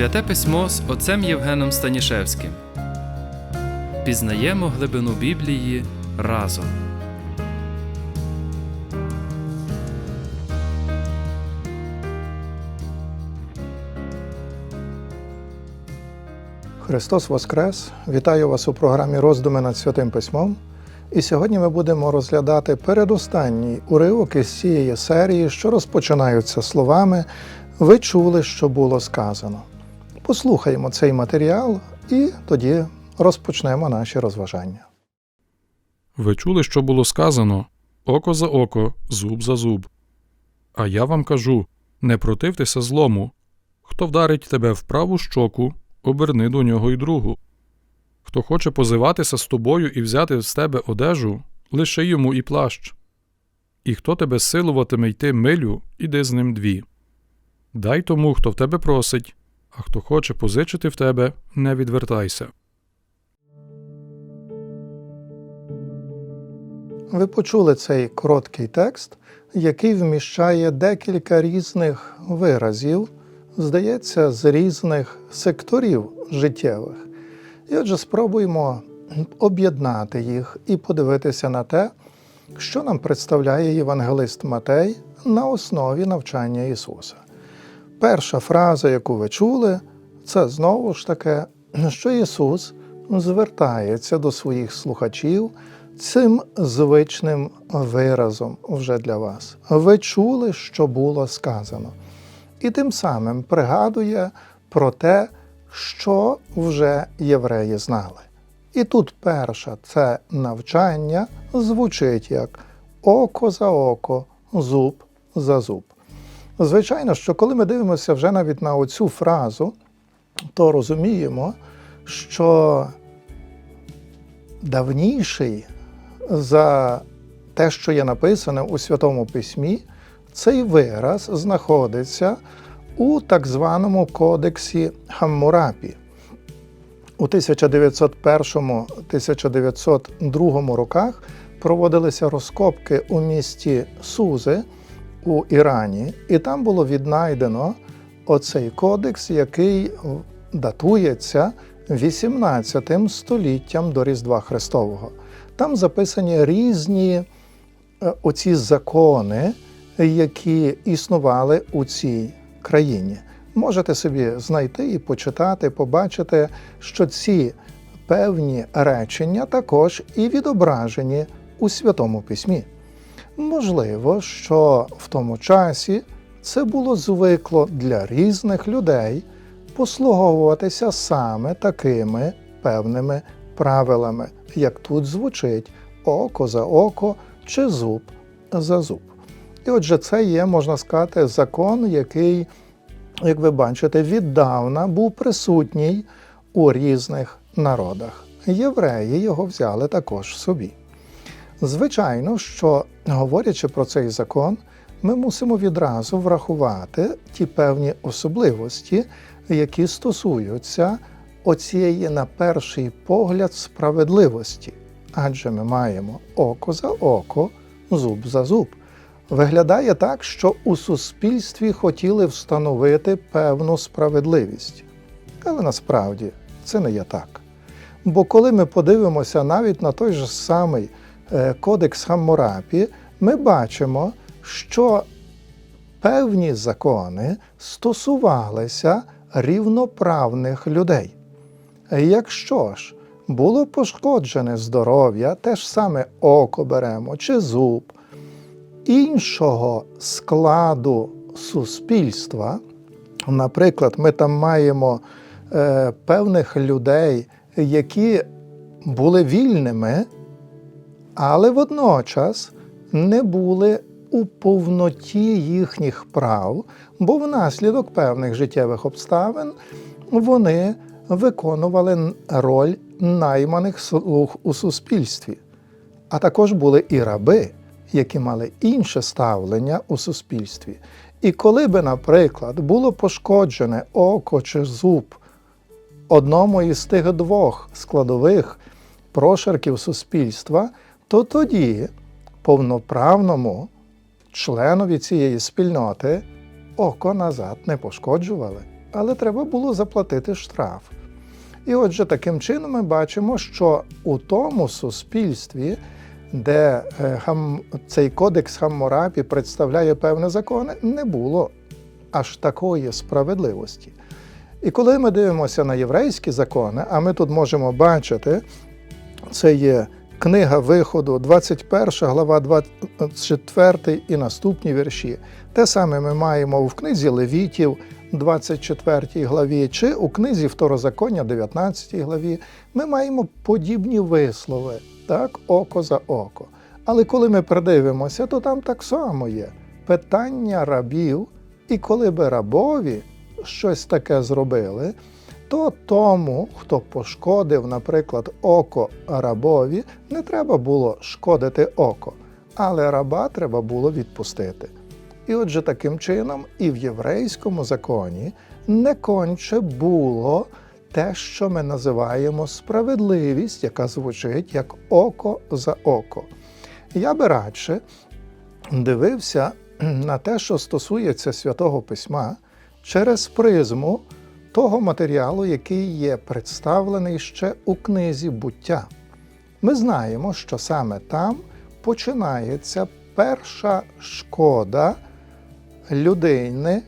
Святе письмо з отцем Євгеном Станішевським. Пізнаємо глибину Біблії разом. Христос Воскрес! Вітаю вас у програмі Роздуми над Святим Письмом. І сьогодні ми будемо розглядати передостанній уривок із цієї серії, що розпочинаються словами Ви чули, що було сказано. Послухаємо цей матеріал і тоді розпочнемо наші розважання. Ви чули, що було сказано око за око, зуб за зуб. А я вам кажу не противтеся злому. Хто вдарить тебе в праву щоку, оберни до нього й другу. Хто хоче позиватися з тобою і взяти з тебе одежу, лиши йому і плащ. І хто тебе силуватиме йти милю, іди з ним дві. Дай тому, хто в тебе просить, а хто хоче позичити в тебе, не відвертайся. Ви почули цей короткий текст, який вміщає декілька різних виразів, здається, з різних секторів життєвих. І отже, спробуємо об'єднати їх і подивитися на те, що нам представляє євангелист Матей на основі навчання Ісуса. Перша фраза, яку ви чули, це знову ж таки, що Ісус звертається до своїх слухачів цим звичним виразом вже для вас. Ви чули, що було сказано. І тим самим пригадує про те, що вже євреї знали. І тут перше це навчання звучить як око за око, зуб за зуб. Звичайно, що коли ми дивимося вже навіть на оцю фразу, то розуміємо, що давніший за те, що є написане у Святому Письмі, цей вираз знаходиться у так званому кодексі Хаммурапі. У 1901-1902 роках проводилися розкопки у місті Сузи у Ірані, і там було віднайдено оцей кодекс, який датується 18 століттям до Різдва Христового. Там записані різні е, оці закони, які існували у цій країні. Можете собі знайти і почитати, побачити, що ці певні речення також і відображені у Святому Письмі. Можливо, що в тому часі це було звикло для різних людей послуговуватися саме такими певними правилами, як тут звучить око за око чи зуб за зуб. І отже, це є, можна сказати, закон, який, як ви бачите, віддавна був присутній у різних народах. Євреї його взяли також собі. Звичайно, що говорячи про цей закон, ми мусимо відразу врахувати ті певні особливості, які стосуються оцієї, на перший погляд, справедливості. Адже ми маємо око за око, зуб за зуб. Виглядає так, що у суспільстві хотіли встановити певну справедливість. Але насправді це не є так. Бо коли ми подивимося навіть на той же самий Кодекс Хаммурапі, ми бачимо, що певні закони стосувалися рівноправних людей. Якщо ж було пошкоджене здоров'я, те ж саме око беремо чи зуб іншого складу суспільства, наприклад, ми там маємо е, певних людей, які були вільними, але водночас не були у повноті їхніх прав, бо внаслідок певних життєвих обставин вони виконували роль найманих слуг у суспільстві. А також були і раби, які мали інше ставлення у суспільстві. І коли би, наприклад, було пошкоджене око чи зуб одному із тих двох складових прошарків суспільства, то тоді повноправному членові цієї спільноти око назад не пошкоджували. але треба було заплатити штраф. І отже, таким чином ми бачимо, що у тому суспільстві, де е, цей кодекс Хаммурапі представляє певні закони, не було аж такої справедливості. І коли ми дивимося на єврейські закони, а ми тут можемо бачити, це є книга виходу, 21 глава, 24 і наступні вірші. Те саме ми маємо в книзі Левітів, 24 главі, чи у книзі Второзаконня, 19 главі. Ми маємо подібні вислови, так, око за око. Але коли ми придивимося, то там так само є питання рабів, і коли би рабові щось таке зробили, то тому, хто пошкодив, наприклад, око рабові, не треба було шкодити око, але раба треба було відпустити. І отже, таким чином, і в єврейському законі не конче було те, що ми називаємо справедливість, яка звучить як око за око. Я би радше дивився на те, що стосується святого письма, через призму того матеріалу, який є представлений ще у книзі буття. Ми знаємо, що саме там починається перша шкода людини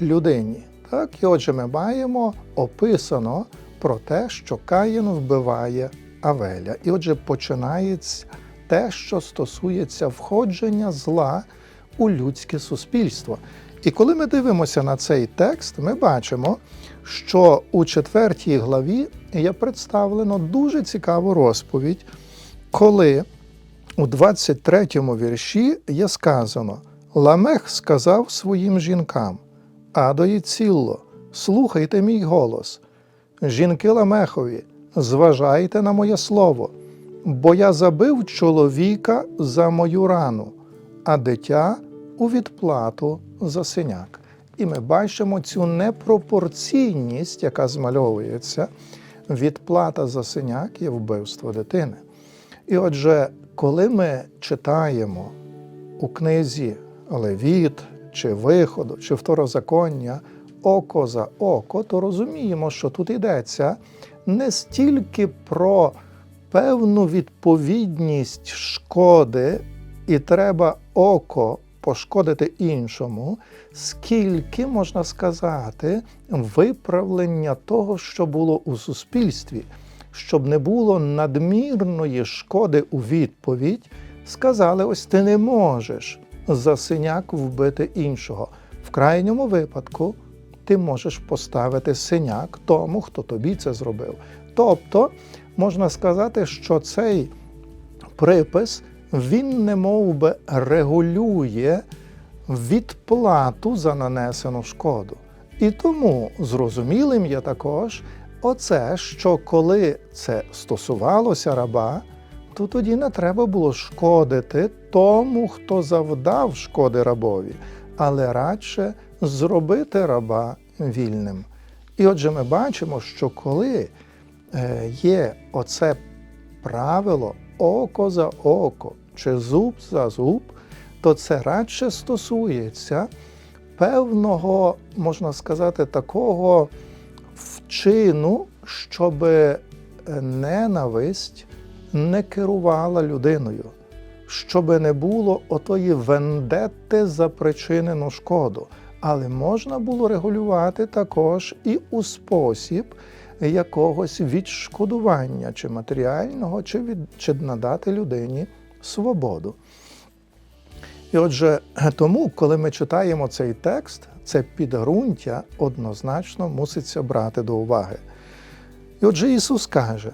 людині. Так, і отже, ми маємо описано про те, що Каїн вбиває Авеля. І отже, починається те, що стосується входження зла у людське суспільство. І коли ми дивимося на цей текст, ми бачимо, що у четвертій главі є представлено дуже цікаву розповідь, коли у 23 вірші є сказано: Ламех сказав своїм жінкам: Адо і цілло, слухайте мій голос. Жінки Ламехові, зважайте на моє слово, бо я забив чоловіка за мою рану, а дитя у відплату за синяк. І ми бачимо цю непропорційність, яка змальовується. Відплата за синяк є вбивство дитини. І отже, коли ми читаємо у книзі Левіт, чи Виходу, чи Второзаконня око за око, то розуміємо, що тут йдеться не стільки про певну відповідність шкоди, і треба око пошкодити іншому, скільки можна сказати виправлення того, що було у суспільстві, щоб не було надмірної шкоди у відповідь, сказали: ось ти не можеш за синяк вбити іншого. В крайньому випадку ти можеш поставити синяк тому, хто тобі це зробив. Тобто можна сказати, що цей припис він не мов би регулює відплату за нанесену шкоду. І тому зрозумілим є також оце, що коли це стосувалося раба, то тоді не треба було шкодити тому, хто завдав шкоди рабові, але радше зробити раба вільним. І отже, ми бачимо, що коли е, є оце правило око за око чи зуб за зуб, то це радше стосується певного, можна сказати, такого вчину, щоб ненависть не керувала людиною, щоб не було отої вендетти за причинену шкоду. Але можна було регулювати також і у спосіб якогось відшкодування, чи матеріального, чи, від, чи надати людині свободу. І отже, тому, коли ми читаємо цей текст, це підґрунтя однозначно муситься брати до уваги. І отже, Ісус каже: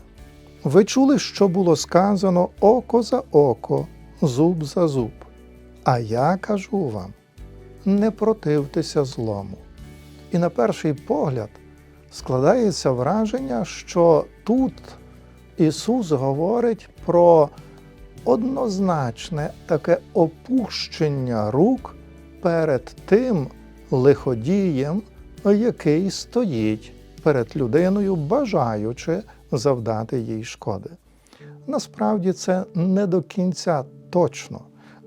ви чули, що було сказано око за око, зуб за зуб. А я кажу вам: не противтеся злому. І на перший погляд складається враження, що тут Ісус говорить про однозначне таке опущення рук перед тим лиходієм, який стоїть перед людиною, бажаючи завдати їй шкоди. Насправді це не до кінця точно,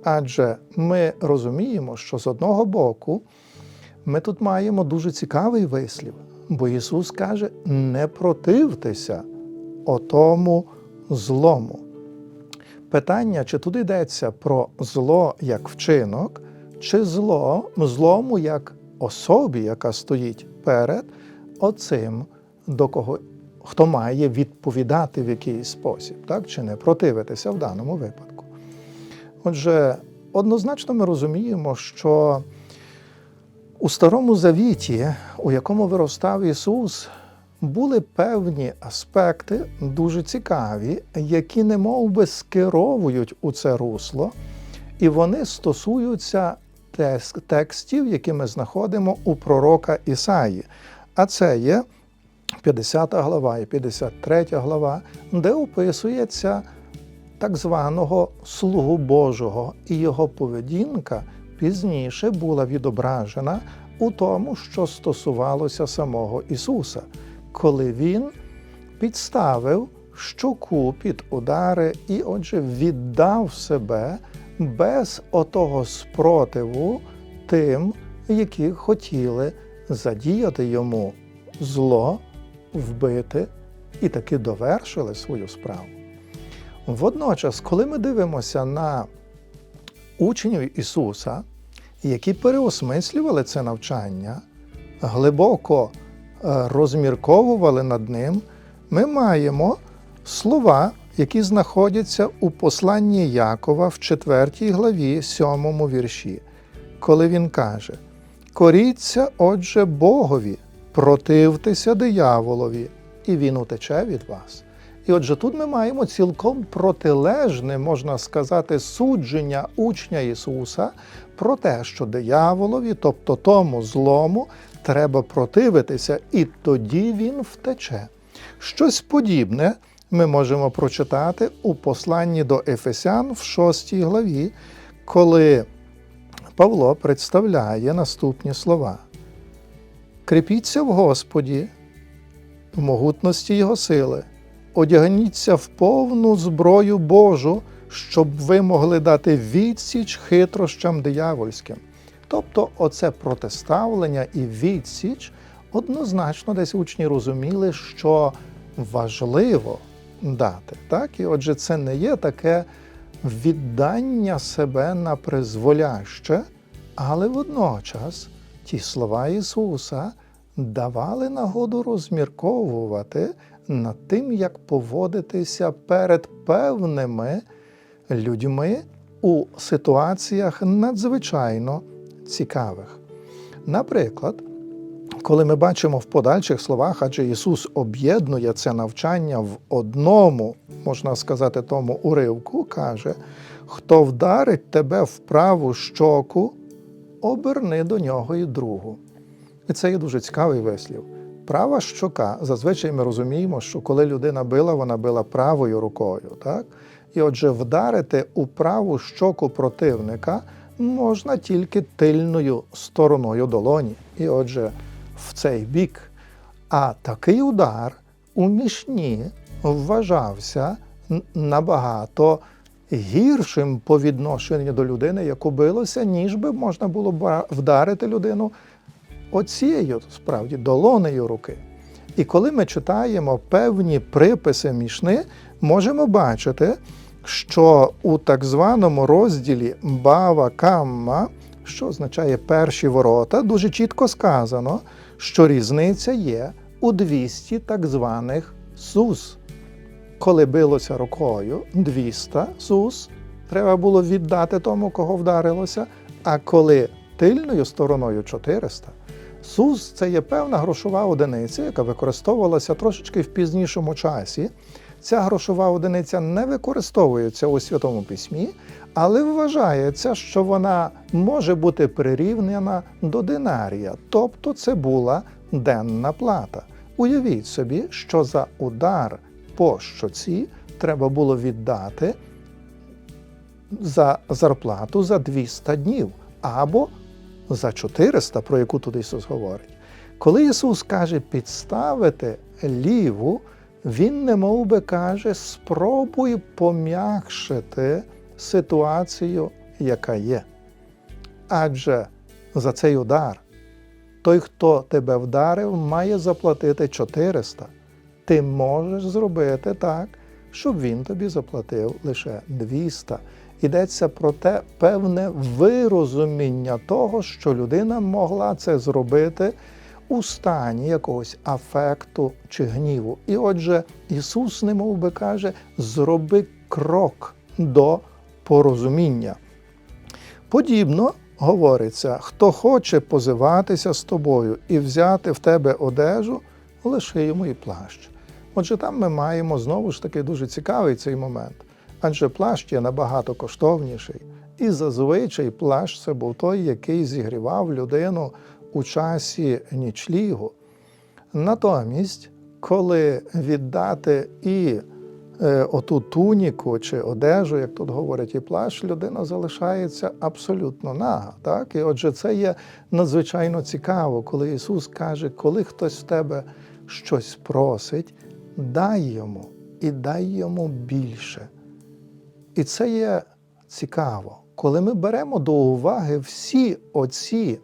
адже ми розуміємо, що з одного боку Ми тут маємо дуже цікавий вислів, бо Ісус каже: не противтеся отому злому. Питання, чи тут йдеться про зло як вчинок, чи зло злому як особі, яка стоїть перед оцим, до кого хто має відповідати в якийсь спосіб, так? чи не противитися в даному випадку. Отже, однозначно ми розуміємо, що у Старому Завіті, у якому виростав Ісус, були певні аспекти дуже цікаві, які не би скеровують у це русло, і вони стосуються текстів, які ми знаходимо у пророка Ісаї. А це є 50 глава і 53 глава, де описується так званого Слугу Божого, і його поведінка пізніше була відображена у тому, що стосувалося самого Ісуса, коли Він підставив щоку під удари і, отже, віддав себе без отого спротиву тим, які хотіли задіяти йому зло, вбити і таки довершили свою справу. Водночас, коли ми дивимося на учнів Ісуса, які переосмислювали це навчання, глибоко розмірковували над ним, ми маємо слова, які знаходяться у посланні Якова в 4 главі, 7 вірші, коли він каже: Коріться, отже, Богові, противтеся дияволові, і він утече від вас. І отже, тут ми маємо цілком протилежне, можна сказати, судження учня Ісуса про те, що дияволові, тобто тому злому, треба противитися, і тоді він втече. Щось подібне ми можемо прочитати у посланні до Ефесян в 6 главі, коли Павло представляє наступні слова: Кріпіться в Господі, в могутності Його сили, одягніться в повну зброю Божу, щоб ви могли дати відсіч хитрощам диявольським. Тобто, оце протиставлення і відсіч однозначно десь учні розуміли, що важливо дати. Так? І отже, це не є таке віддання себе на призволяще, але водночас ті слова Ісуса давали нагоду розмірковувати над тим, як поводитися перед певними людьми у ситуаціях надзвичайно цікавих. Наприклад, коли ми бачимо в подальших словах, адже Ісус об'єднує це навчання в одному, можна сказати, тому уривку, каже: хто вдарить тебе в праву щоку, оберни до нього і другу. І це є дуже цікавий вислів. Права щока, зазвичай ми розуміємо, що коли людина била, вона била правою рукою. Так? І отже, вдарити у праву щоку противника можна тільки тильною стороною долоні. І отже, в цей бік. А такий удар у мішні вважався набагато гіршим по відношенню до людини, яку билося, ніж би можна було вдарити людину оцією справді долонею руки. І коли ми читаємо певні приписи мішни, можемо бачити, що у так званому розділі Бава Камма, що означає перші ворота, дуже чітко сказано, що різниця є у 200 так званих сус. Коли билося рукою 200 сус, треба було віддати тому, кого вдарилося, а коли тильною стороною 400. Сус це є певна грошова одиниця, яка використовувалася трошечки в пізнішому часі. Ця грошова одиниця не використовується у Святому Письмі, але вважається, що вона може бути прирівняна до динарія, тобто це була денна плата. Уявіть собі, що за удар по щоці треба було віддати за зарплату за 200 днів або за 400, про яку тут Ісус говорить. Коли Ісус каже підставити ліву, Він не би каже, спробуй пом'якшити ситуацію, яка є. Адже за цей удар той, хто тебе вдарив, має заплатити 400. Ти можеш зробити так, щоб він тобі заплатив лише 200. Йдеться про те певне вирозуміння того, що людина могла це зробити у стані якогось афекту чи гніву. І отже, Ісус, немов би каже, зроби крок до порозуміння. Подібно говориться, хто хоче позиватися з тобою і взяти в тебе одежу, лиши йому і плащ. Отже, там ми маємо знову ж таки дуже цікавий цей момент, адже плащ є набагато коштовніший. І зазвичай плащ це був той, який зігрівав людину у часі нічлігу. Натомість, коли віддати і е, оту туніку чи одежу, як тут говорять, і плащ, людина залишається абсолютно нага. Так? І отже, це є надзвичайно цікаво, коли Ісус каже, коли хтось в тебе щось просить, дай йому і дай йому більше. І це є цікаво. Коли ми беремо до уваги всі оці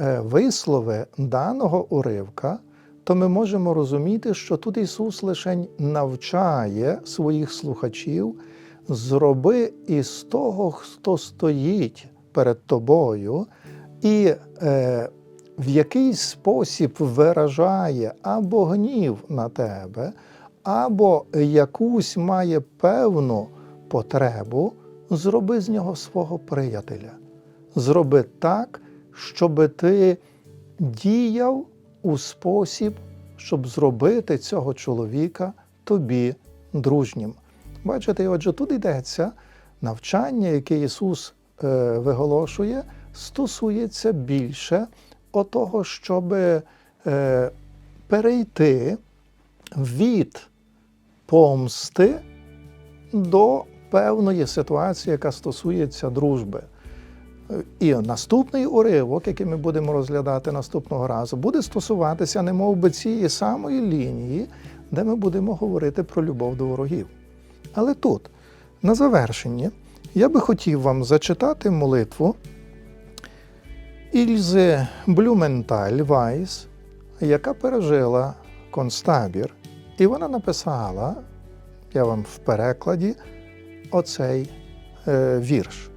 е, вислови даного уривка, то ми можемо розуміти, що тут Ісус лише навчає своїх слухачів, зроби із того, хто стоїть перед тобою, і е, в якийсь спосіб виражає або гнів на тебе, або якусь має певну потребу, зроби з нього свого приятеля. Зроби так, щоб ти діяв у спосіб, щоб зробити цього чоловіка тобі дружнім. Бачите, отже, тут йдеться навчання, яке Ісус е, виголошує, стосується більше отого, щоб е, перейти від помсти до певної ситуації, яка стосується дружби. І наступний уривок, який ми будемо розглядати наступного разу, буде стосуватися немов би цієї самої лінії, де ми будемо говорити про любов до ворогів. Але тут, на завершенні, я би хотів вам зачитати молитву Ільзи Блюменталь Вайс, яка пережила концтабір, і вона написала, я вам в перекладі, оцей е, вірш.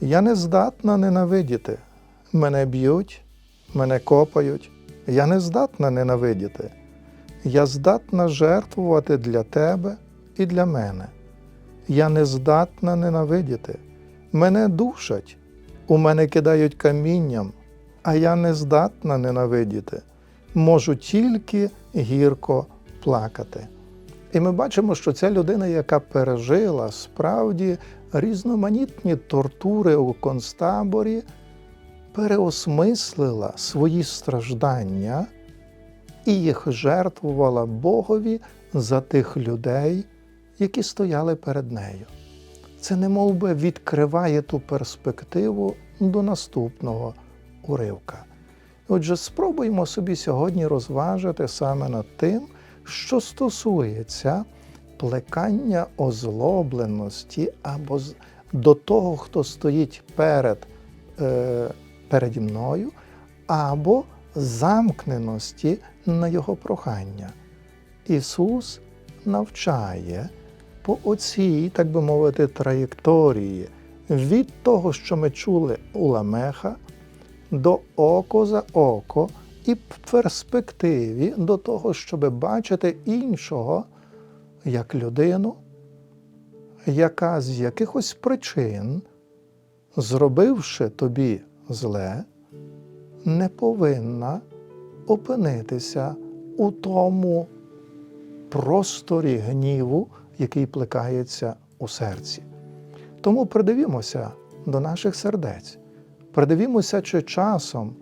Я не здатна ненавидіти. Мене б'ють, мене копають. Я не здатна ненавидіти. Я здатна жертвувати для тебе і для мене. Я не здатна ненавидіти. Мене душать, у мене кидають камінням, а я не здатна ненавидіти. Можу тільки гірко плакати. І ми бачимо, що ця людина, яка пережила справді різноманітні тортури у концтаборі, переосмислила свої страждання і їх жертвувала Богові за тих людей, які стояли перед нею. Це немов би відкриває ту перспективу до наступного уривка. Отже, спробуємо собі сьогодні розважити саме над тим, що стосується плекання озлобленості або до того, хто стоїть перед, е, переді мною, або замкненості на його прохання. Ісус навчає по оцій, так би мовити, траєкторії від того, що ми чули у Ламеха, до око за око, і перспективі до того, щоб бачити іншого як людину, яка з якихось причин, зробивши тобі зле, не повинна опинитися у тому просторі гніву, який плекається у серці. Тому придивімося до наших сердець, придивімося, чи часом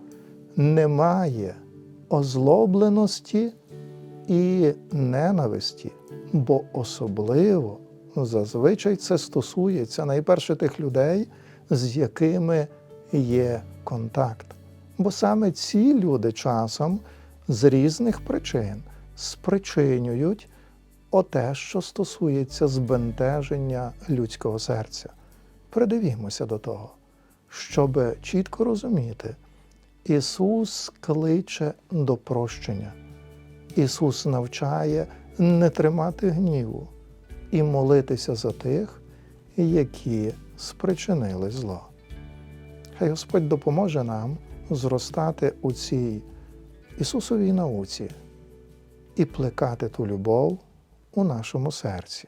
немає озлобленості і ненависті, бо особливо зазвичай це стосується найперше тих людей, з якими є контакт. Бо саме ці люди часом з різних причин спричинюють оте, що стосується збентеження людського серця. Придивімося до того, щоб чітко розуміти Ісус кличе до прощення. Ісус навчає не тримати гніву і молитися за тих, які спричинили зло. Хай Господь допоможе нам зростати у цій Ісусовій науці і плекати ту любов у нашому серці.